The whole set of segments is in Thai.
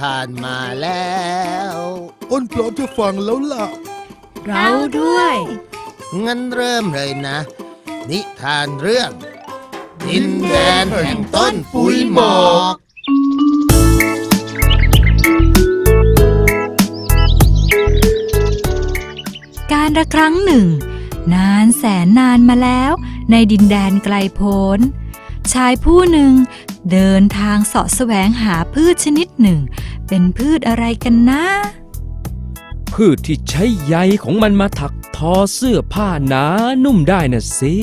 ทานมาแล้วอ้นพร้อมจะฟังแล้วล่ะ เราด้วย งั้นเริ่มเลยนะ นิทานเรื่อง ดินแดนแห่งต้นปุยหมอก การละครั้งหนึ่ง นานแสนนานมาแล้ว ในดินแดนไกลโพ้น ชายผู้หนึ่งเดินทางเสาะแสวงหาพืชชนิดหนึ่ง เป็นพืชอะไรกันนะ พืชที่ใช้ใยของมันมาถักทอเสื้อผ้าหนานุ่มได้น่ะสิ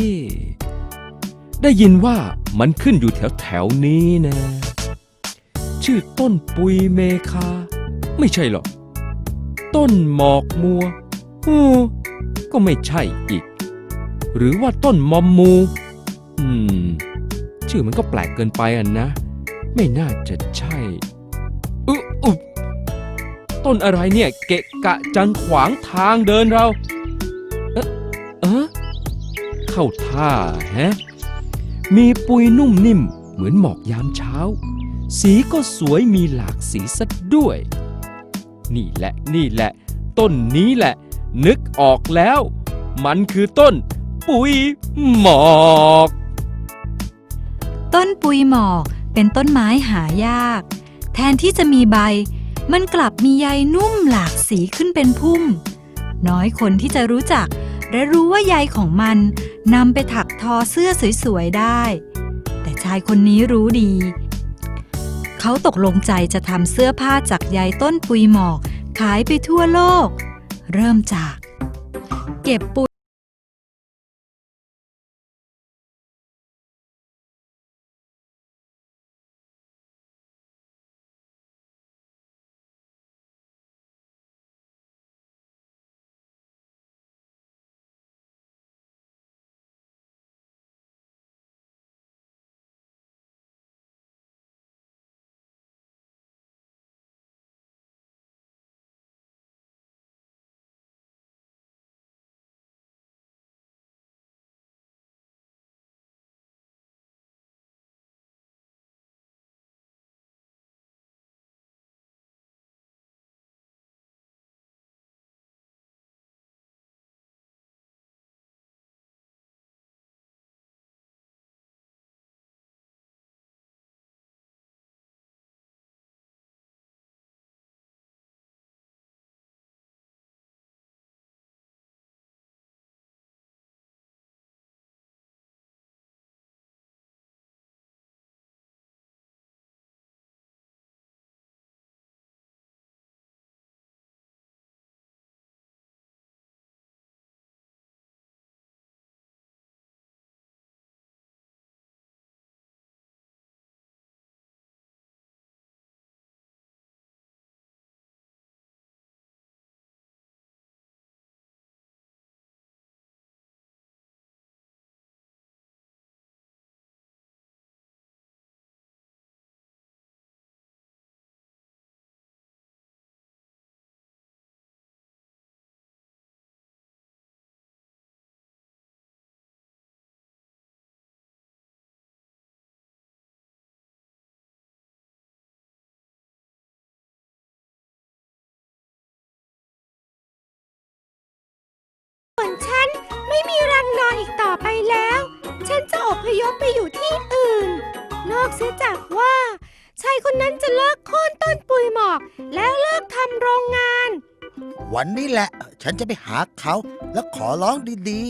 ได้ยินว่ามันขึ้นอยู่แถวแถวนี้นะ ชื่อต้นปุยเมคา ไม่ใช่หรอก ต้นหมอกมัวฮูก็ไม่ใช่อีก หรือว่าต้นมอมมู อืม ชื่อมันก็แปลกเกินไปอะนะ ไม่น่าจะใช่ ต้นอะไรเนี่ย เกะกะจังขวางทางเดินเรา เอ๊ะเอ๊ะเข้าท่าแฮะ มีปุยนุ่มนิ่มเหมือนหมอกยามเช้า สีก็สวยมีหลากสีซะด้วย นี่แหละนี่แหละ ต้นนี้แหละ นึกออกแล้ว มันคือต้น ปุยหมอก ต้นปุยหมอกเป็นต้นไม้หายาก แทนที่จะมีใบ มันกลับมีใยนุ่มหลากสีขึ้นเป็นพุ่ม น้อยคนที่จะรู้จัก และรู้ว่าใยของมันนำไปถักทอเสื้อสวยๆได้ แต่ชายคนนี้รู้ดี เขาตกลงใจจะทำเสื้อผ้าจากใยต้นปุยหมอกขายไปทั่วโลก เริ่มจาก เก็บปุย ไม่มีรังนอนอีกต่อไปแล้ว ฉันจะอพยพไปอยู่ที่อื่น นอกเสียจากว่า ชายคนนั้นจะเลิกโค่นต้นปุยหมอก แล้วเลิกทำโรงงาน วันนี้แหละ ฉันจะไปหาเขาแล้วขอร้องดี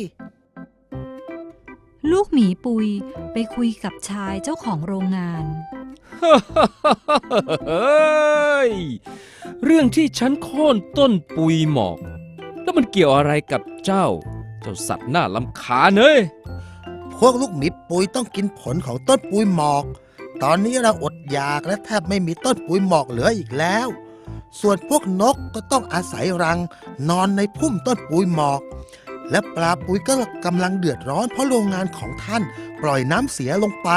ลูกหมีปุยไปคุยกับชายเจ้าของโรงงานเฮ้ยเรื่องที่ฉันโค่นต้นปุยหมอกแล้ว มันเกี่ยวอะไรกับเจ้า เจ้าสัตว์น่าลำคาญเอ้ยๆพวกลูกหมีปุยต้องกินผลของต้นปุยหมอก ตอนนี้เราอดอยากและแทบไม่มีต้นปุยหมอกเหลืออีกแล้ว ส่วนพวกนกก็ต้องอาศัยรัง นอนในพุ่มต้นปุยหมอก และปลาปุยก็กำลังเดือดร้อน เพราะโรงงานของท่านปล่อยน้ำเสียลงไป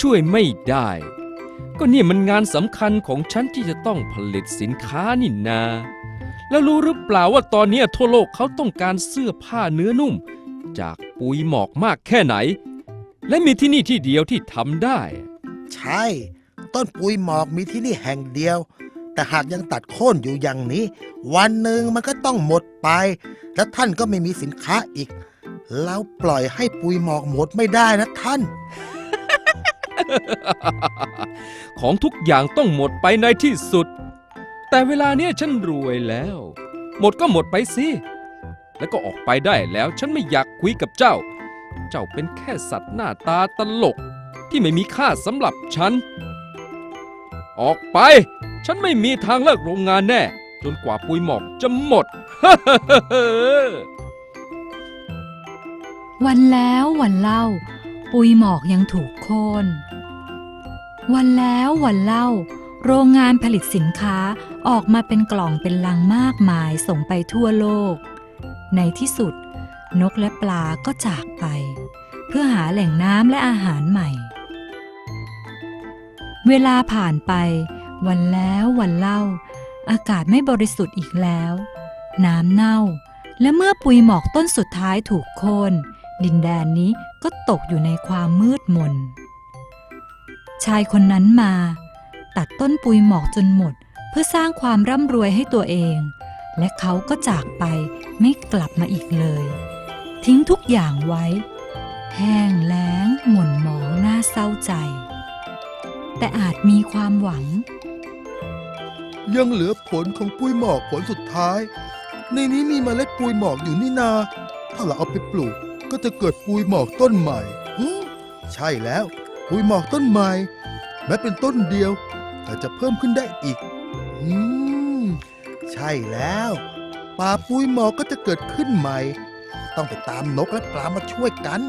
ช่วยไม่ได้ ก็นี่มันงานสำคัญของฉันที่จะต้องผลิตสินค้านี่นา แล้วรู้หรือเปล่าว่าตอนนี้ทั่วโลกเขาต้องการเสื้อผ้าเนื้อนุ่ม จากปุยหมอกมากแค่ไหน และมีที่นี่ที่เดียวที่ทำได้ ใช่ ต้นปุยหมอกมีที่นี่แห่งเดียว แต่หากยังตัดโค่นอยู่อย่างนี้ วันหนึ่งมันก็ต้องหมดไป และท่านก็ไม่มีสินค้าอีกเราปล่อยให้ปุยหมอกหมดไม่ได้นะท่าน ของทุกอย่างต้องหมดไปในที่สุด แต่เวลาเนี้ยฉันรวยแล้ว หมดก็หมดไปสิ แล้วก็ออกไปได้แล้วฉันไม่อยากคุยกับเจ้า เจ้าเป็นแค่สัตว์หน้าตาตลก ที่ไม่มีค่าสำหรับฉัน ออกไป ฉันไม่มีทางเลิกโรงงานแน่ จนกว่าปุยหมอกจะหมด วันแล้ววันเล่า ปุยหมอกยังถูกโค่น วันแล้ววันเล่า โรงงานผลิตสินค้าออกมาเป็นกล่องเป็นลังมากมายส่งไปทั่วโลก ในที่สุด นกและปลาก็จากไป เพื่อหาแหล่งน้ำและอาหารใหม่ เวลาผ่านไป วันแล้ววันเล่า อากาศไม่บริสุทธิ์อีกแล้ว น้ำเน่า และเมื่อปุยหมอกต้นสุดท้ายถูกโค่นดินแดนนี้ก็ตกอยู่ในความมืดมน ชายคนนั้นมา ตัดต้นปุยหมอกจนหมด เพื่อสร้างความร่ำรวยให้ตัวเอง และเขาก็จากไปไม่กลับมาอีกเลย ทิ้งทุกอย่างไว้ แห้งแล้งหม่นหมองน่าเศร้าใจ แต่อาจมีความหวัง ยังเหลือผลของปุยหมอกผลสุดท้าย ในนี้มีเมล็ดปุยหมอกอยู่นี่นา ถ้าเราเอาไปปลูกก็จะเกิดปุยหมอกต้นใหม่ใช่แล้ว ปุยหมอกต้นใหม่แม้เป็นต้นเดียว แต่จะเพิ่มขึ้นได้อีก อืม ใช่แล้ว ป่าปุยหมอกก็จะเกิดขึ้นใหม่ ต้องไปตามนกและปลามาช่วยกัน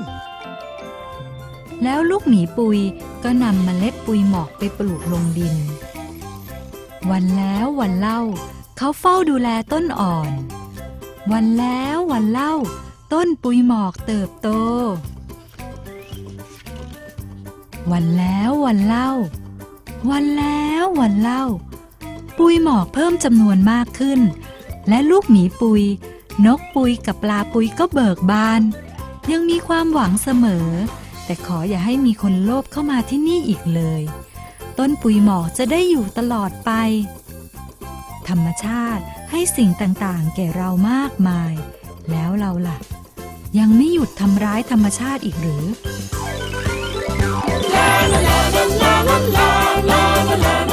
แล้วลูกหมีปุยก็นำมเมล็ดปุยหมอกไปปลูกลงดิน วันแล้ววันเล่า เขาเฝ้าดูแลต้นอ่อน วันแล้ววันเล่า ต้นปุยหมอกเติบโต วันแล้ววันเล่า วันแล้ววันเล่า ปุยหมอกเพิ่มจำนวนมากขึ้น และลูกหมีปุย นกปุยกับปลาปุยก็เบิกบาน ยังมีความหวังเสมอ แต่ขออย่าให้มีคนโลภเข้ามาที่นี่อีกเลย ต้นปุยหมอกจะได้อยู่ตลอดไป ธรรมชาติให้สิ่งต่างๆ แก่เรามากมาย แล้วเราล่ะ ยังไม่หยุดทำร้ายธรรมชาติอีกหรือ la la la la la